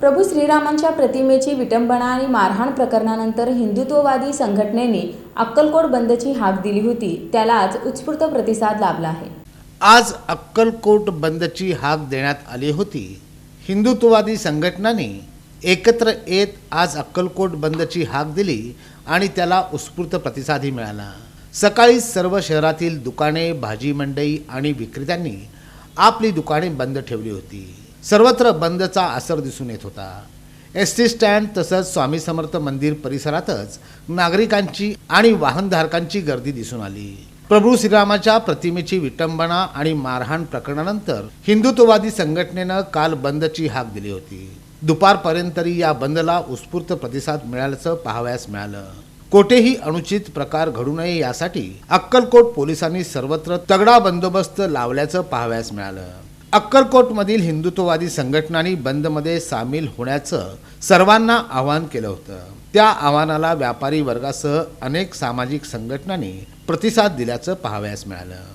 प्रभू श्रीरामांच्या प्रतिमेची विटंबना आणि मारहाण प्रकरणानंतर हिंदुत्ववादी संघटनेने अक्कलकोट बंदची हाक दिली होती. त्याला आज उत्स्फूर्त प्रतिसाद लाभला आहे. आज अक्कलकोट बंदची हाक देण्यात आली होती. हिंदुत्ववादी संघटनांनी एकत्र येत आज अक्कलकोट बंदची हाक दिली आणि त्याला उत्स्फूर्त प्रतिसादही मिळाला. सकाळी सर्व शहरातील दुकाने भाजी मंडई आणि विक्रेत्यांनी आपली दुकाने बंद ठेवली होती. सर्वत्र बंदचा असर दिसून येत होता. एस टी स्टँड तसंच स्वामी समर्थ मंदिर परिसरातच नागरिकांची आणि वाहनधारकांची गर्दी दिसून आली. प्रभू श्रीरामाच्या प्रतिमेची विटंबना आणि मारहाण प्रकरणानंतर हिंदुत्ववादी संघटनेनं काल बंदची हाक दिली होती. दुपारपर्यंतरी या बंदला उत्स्फूर्त प्रतिसाद मिळाल्याचं पाहावयास मिळालं. कोठेही अनुचित प्रकार घडू नये यासाठी अक्कलकोट पोलिसांनी सर्वत्र तगडा बंदोबस्त लावल्याचं पाहावयास मिळालं. अक्कलकोटमधील हिंदुत्ववादी संघटनांनी बंदमध्ये सामील होण्याचं सर्वांना आवाहन केलं होतं. त्या आव्हानाला व्यापारी वर्गासह अनेक सामाजिक संघटनांनी प्रतिसाद दिल्याचं पाहावयास मिळालं.